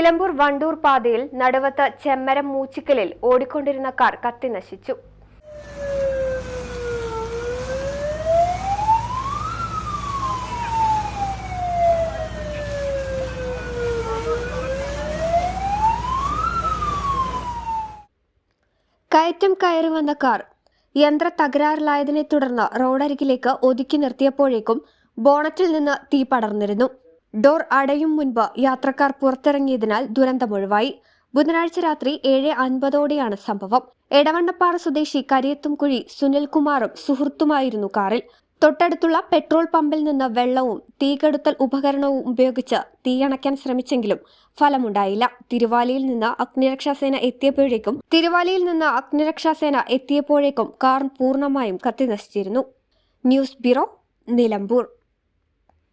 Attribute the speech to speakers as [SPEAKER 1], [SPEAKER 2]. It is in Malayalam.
[SPEAKER 1] Nilambur Wandoor പാതയിൽ നടുവത്ത് ചെമ്മരം മൂച്ചിക്കലിൽ ഓടിക്കൊണ്ടിരുന്ന കാർ കത്തിനശിച്ചു കയറ്റം കയറി വന്ന കാർ യന്ത്ര തകരാറിലായതിനെ തുടർന്ന് റോഡരികിലേക്ക് ഒതുക്കി നിർത്തിയപ്പോഴേക്കും ബോണറ്റിൽ നിന്ന് തീ പടർന്നിരുന്നു. ഡോർ അടയും മുൻപ് യാത്രക്കാർ പുറത്തിറങ്ങിയതിനാൽ ദുരന്തമൊഴിവായി ബുധനാഴ്ച രാത്രി ഏഴ് അൻപതോടെയാണ് സംഭവം. എടവണ്ണപ്പാറ സ്വദേശി കരിയത്തുംകുഴി സുനിൽകുമാറും സുഹൃത്തുമായിരുന്നു കാറിൽ. തൊട്ടടുത്തുള്ള പെട്രോൾ പമ്പിൽ നിന്ന് വെള്ളവും തീകെടുത്തൽ ഉപകരണവും ഉപയോഗിച്ച് തീയണയ്ക്കാൻ ശ്രമിച്ചെങ്കിലും ഫലമുണ്ടായില്ല. തിരുവാലിയിൽ നിന്ന് അഗ്നിരക്ഷാസേന എത്തിയപ്പോഴേക്കും തിരുവാലിയിൽ നിന്ന് അഗ്നിരക്ഷാസേന എത്തിയപ്പോഴേക്കും കാർ പൂർണമായും കത്തിനശിച്ചിരുന്നു. News bureau Nilambur.